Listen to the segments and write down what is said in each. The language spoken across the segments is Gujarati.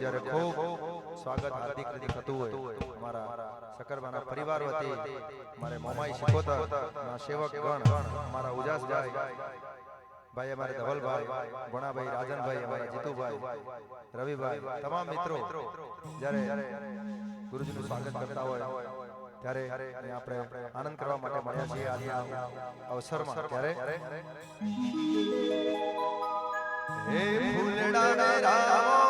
જ્યારે ખૂબ સ્વાગત હાર્દિક થતું હોય, અમારા સકરબાના પરિવાર વતી મારે મોમાઈ શિકોતર સેવક ગણ, મારા ઉજાસ જાય ભાઈ અમારે ધવલભાઈ, ભણાભાઈ, રાજનભાઈ, અમારા જીતુભાઈ, રવિભાઈ, તમામ મિત્રો જ્યારે ગુરુજીનું સ્વાગત કરતા હોય, ત્યારે આપણે આનંદ કરવા માટે મળ્યા છીએ આજના અવસરમાં. ત્યારે હે ફૂલડા રામો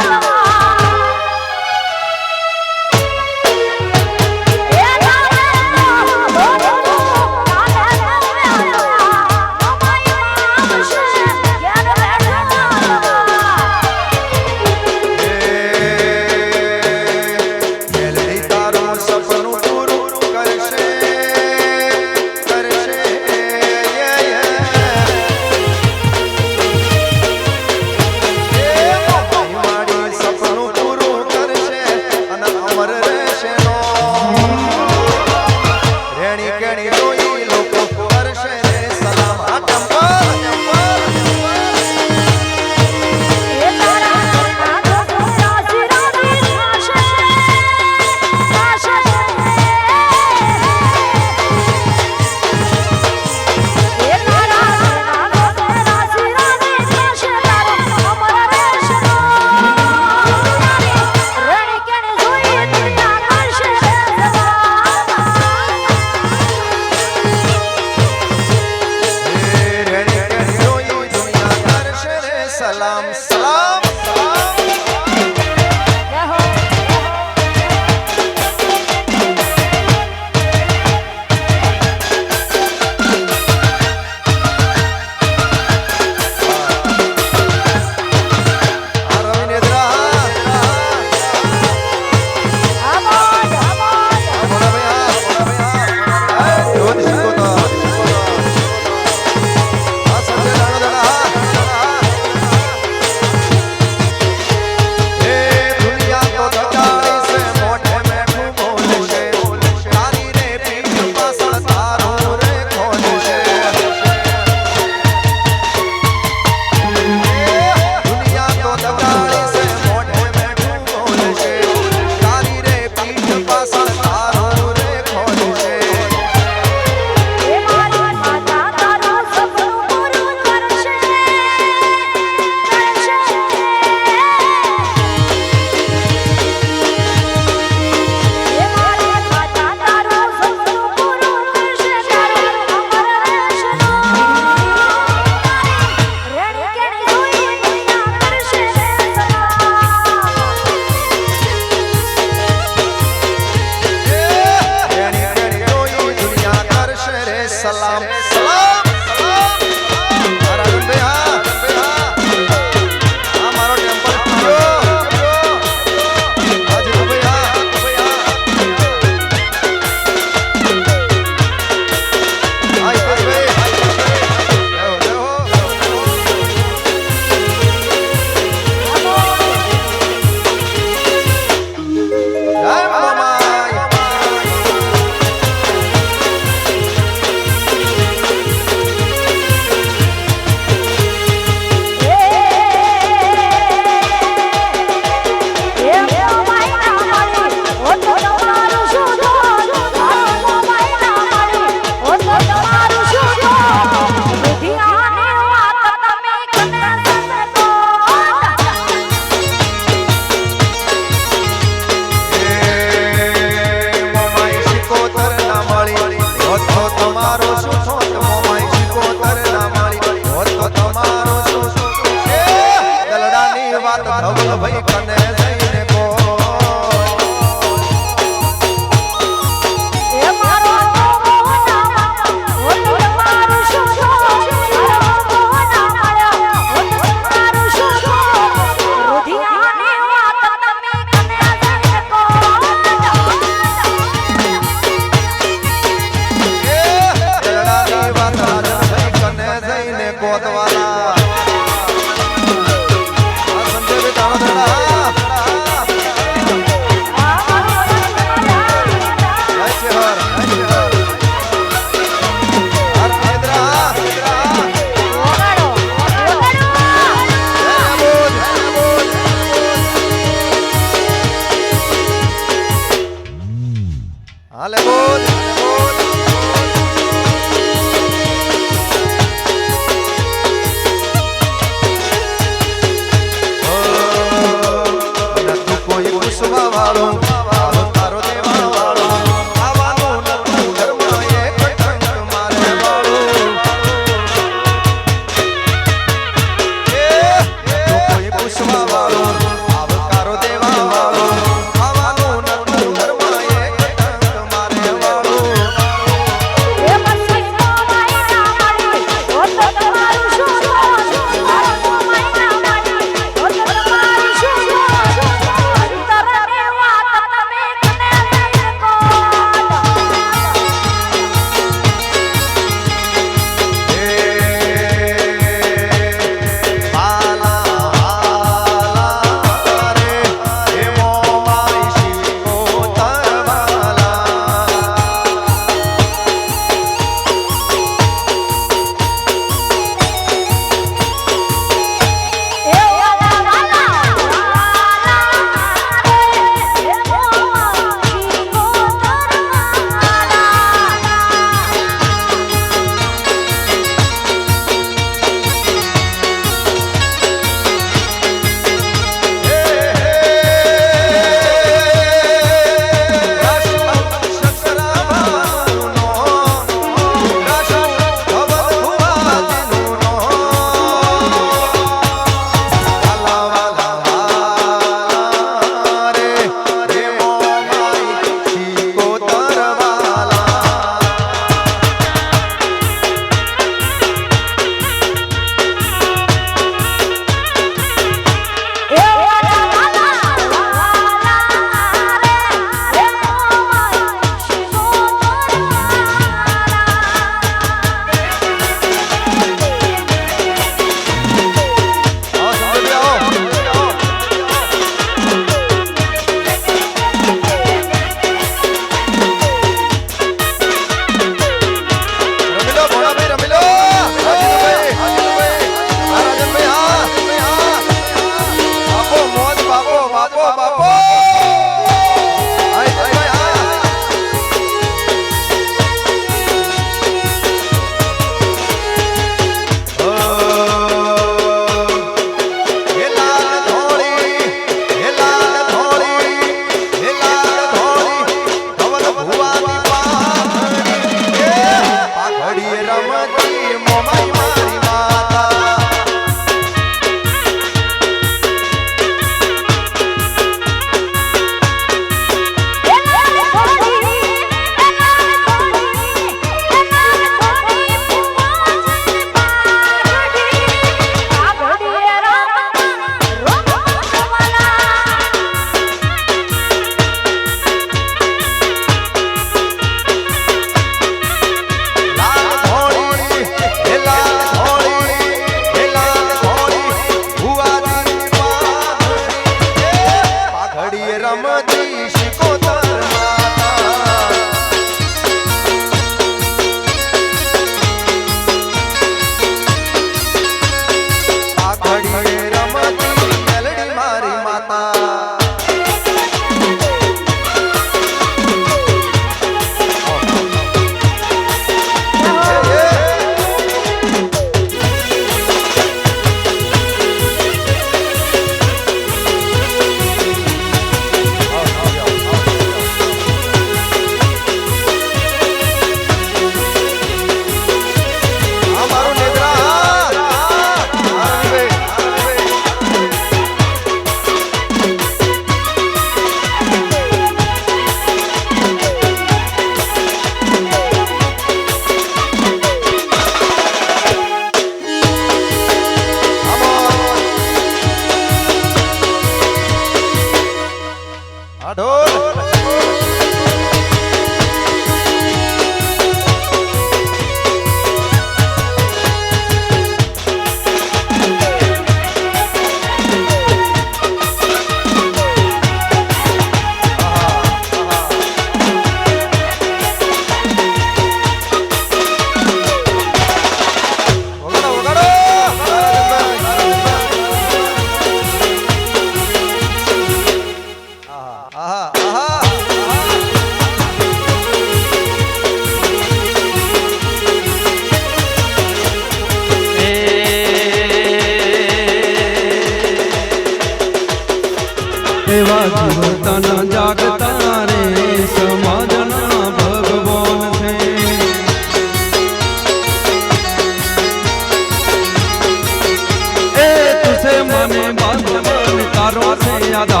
अदा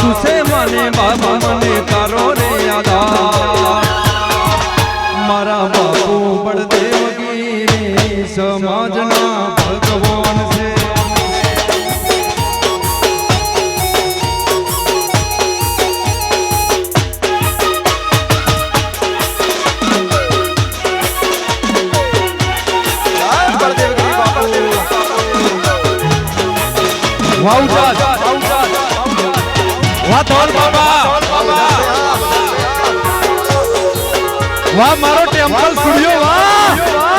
तुसे माने बाबा मने तारो रे अदा मारा बापू बड़देव की समाजना भगवान से। वाउजाद वाउजाद વાહ ધોલ બાબા. વાહ મારો ટેમ્પલ સ્ટુડિયો વાહ.